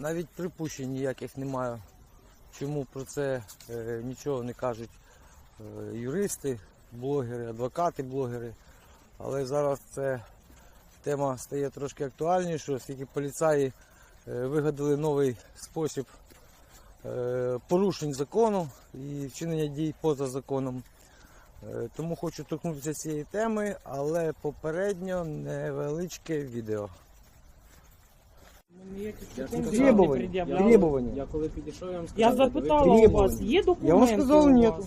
навіть припущень ніяких немає. Чому про це е, нічого не кажуть е, юристи, блогери, адвокати, блогери. Але зараз це тема стає трошки актуальнішою, оскільки поліцаї е, вигадали новий спосіб е, порушень закону і вчинення дій поза законом. Е, Тому хочу торкнутися цієї теми, але попередньо невеличке відео. Требования. Я, Требования. я коли підійшов, я вам сказав, Я що ви запитала у требования. вас, є документи Я вам сказал у нет. вас?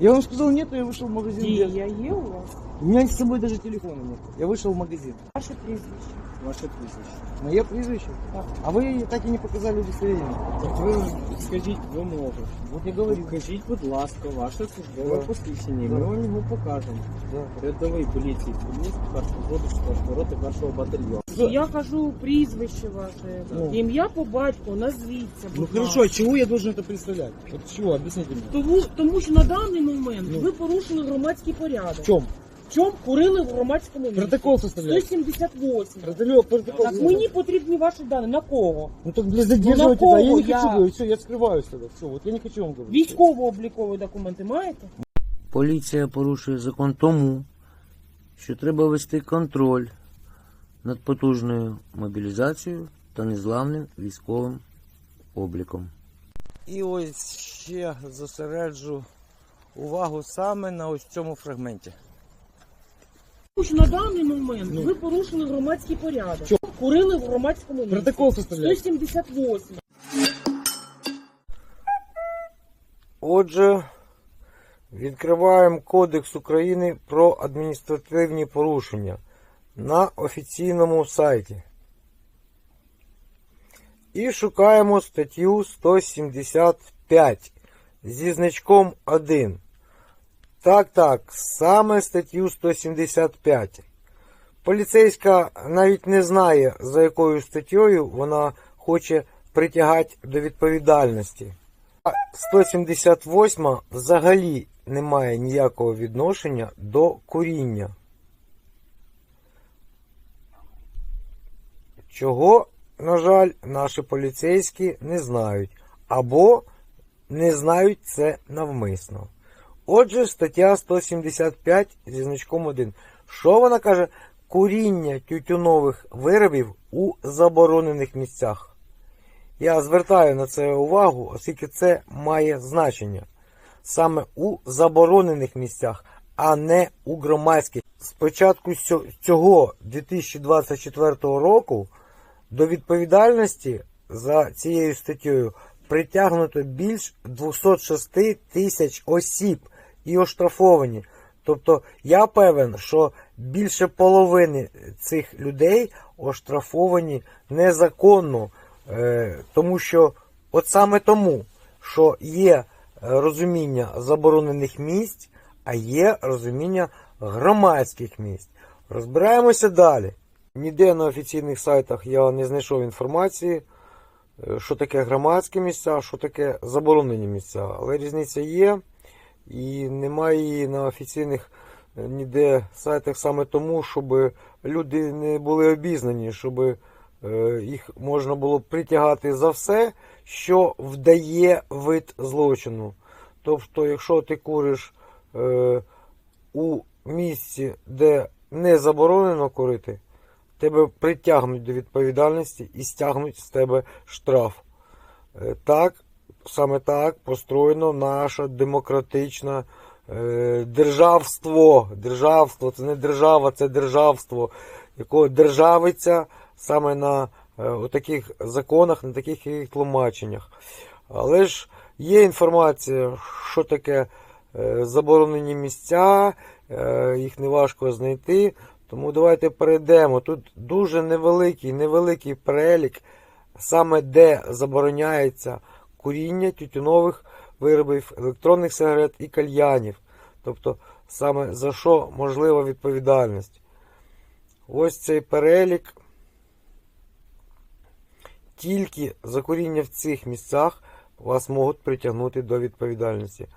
Я вам сказал нет, но я вышел в магазин. Дія без- є у вас? У меня с собой даже телефона нет. Я вышел в магазин. Ваше прізвище. ваше прізвище. Мое прізвище? Так. А вы так и не показали удостоверение. Так ви скажіть вимогу. Вот я говорю. Покажіть, будь ласка, ваше службове Да. посвідчення. Да. Ми вам його покажемо. Да. Рядовий поліції Хмельницький, першого взводу, четвертого роти, першого батальйону. Я кажу прізвище ваше, Ну. ім'я по батьку, назвіться. Ну будь хорошо, ласка. чего я должен это представлять? Вот чего? Объясните мне. Тому, тому що на даний момент Ну. ви порушили громадський В порядок. чем? В чому курили в громадському місці? Протокол составлять. 178. Протокол, протокол. Так мені потрібні ваші дані. На кого? Ну так для задерживать Ну, на это. Я не кого хочу я? говорить. Все, я скрываюсь тогда. Все, вот я не хочу вам говорить. Військово-облікові документи маєте? Поліція порушує закон тому, що треба вести контроль над потужною мобілізацією та незламним військовим обліком. І ось ще зосереджу увагу саме на ось цьому фрагменті. На даний момент ви порушили громадський порядок. Курили в громадському місці. Протокол составлять. 178. Отже, відкриваємо Кодекс України про адміністративні порушення на офіційному сайті. І шукаємо статтю 175 зі значком 1. Так, так, саме статтю 175. Поліцейська навіть не знає, за якою статтєю вона хоче притягати до відповідальності. А 178 взагалі не має ніякого відношення до куріння. Чого, на жаль, наші поліцейські не знають. Або не знають це навмисно. Отже, стаття 175 зі значком 1. Що вона каже? Куріння тютюнових виробів у заборонених місцях. Я звертаю на це увагу, оскільки це має значення саме у заборонених місцях, а не у громадських. З початку цього 2024 року до відповідальності за цією статтею притягнуто більш 206 тисяч осіб і оштрафовані. Тобто я певен, що більше половини цих людей оштрафовані незаконно, Е, тому що от саме тому, що є розуміння заборонених місць, а є розуміння громадських місць. Розбираємося далі. Ніде на офіційних сайтах я не знайшов інформації, е, що таке громадські місця, що таке заборонені місця. Але різниця є, і немає її на офіційних е, ніде сайтах саме тому, щоб люди не були обізнані, щоб е, їх можна було притягати за все, що вдає вид злочину. Тобто, якщо ти куриш у місці, де не заборонено курити, тебе притягнуть до відповідальності і стягнуть з тебе штраф. Е, Так, саме так построєно наше демократичне е, державство. Державство це не держава, це державство, якого державиться саме на е, таких законах, на таких їх тлумаченнях. Але ж є інформація, що таке заборонені місця, їх не важко знайти. Тому давайте перейдемо. Тут дуже невеликий, невеликий перелік, саме де забороняється куріння тютюнових виробів, електронних сигарет і кальянів. Тобто, саме за що можлива відповідальність. Ось цей перелік. Тільки за куріння в цих місцях вас можуть притягнути до відповідальності.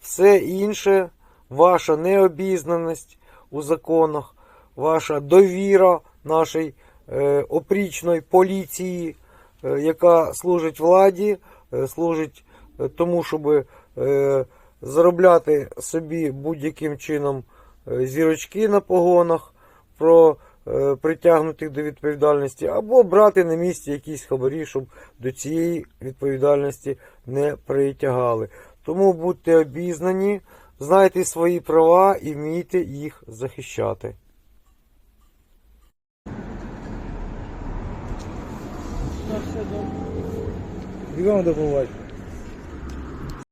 Все інше, ваша необізнаність у законах, ваша довіра нашій е, опрічної поліції, е, яка служить владі, е, служить тому, щоб заробляти собі будь-яким чином зірочки на погонах, про притягнутих до відповідальності, або брати на місці якісь хабарі, щоб до цієї відповідальності не притягали. Тому будьте обізнані, знайте свої права і вмійте їх захищати. Бігом до побачення.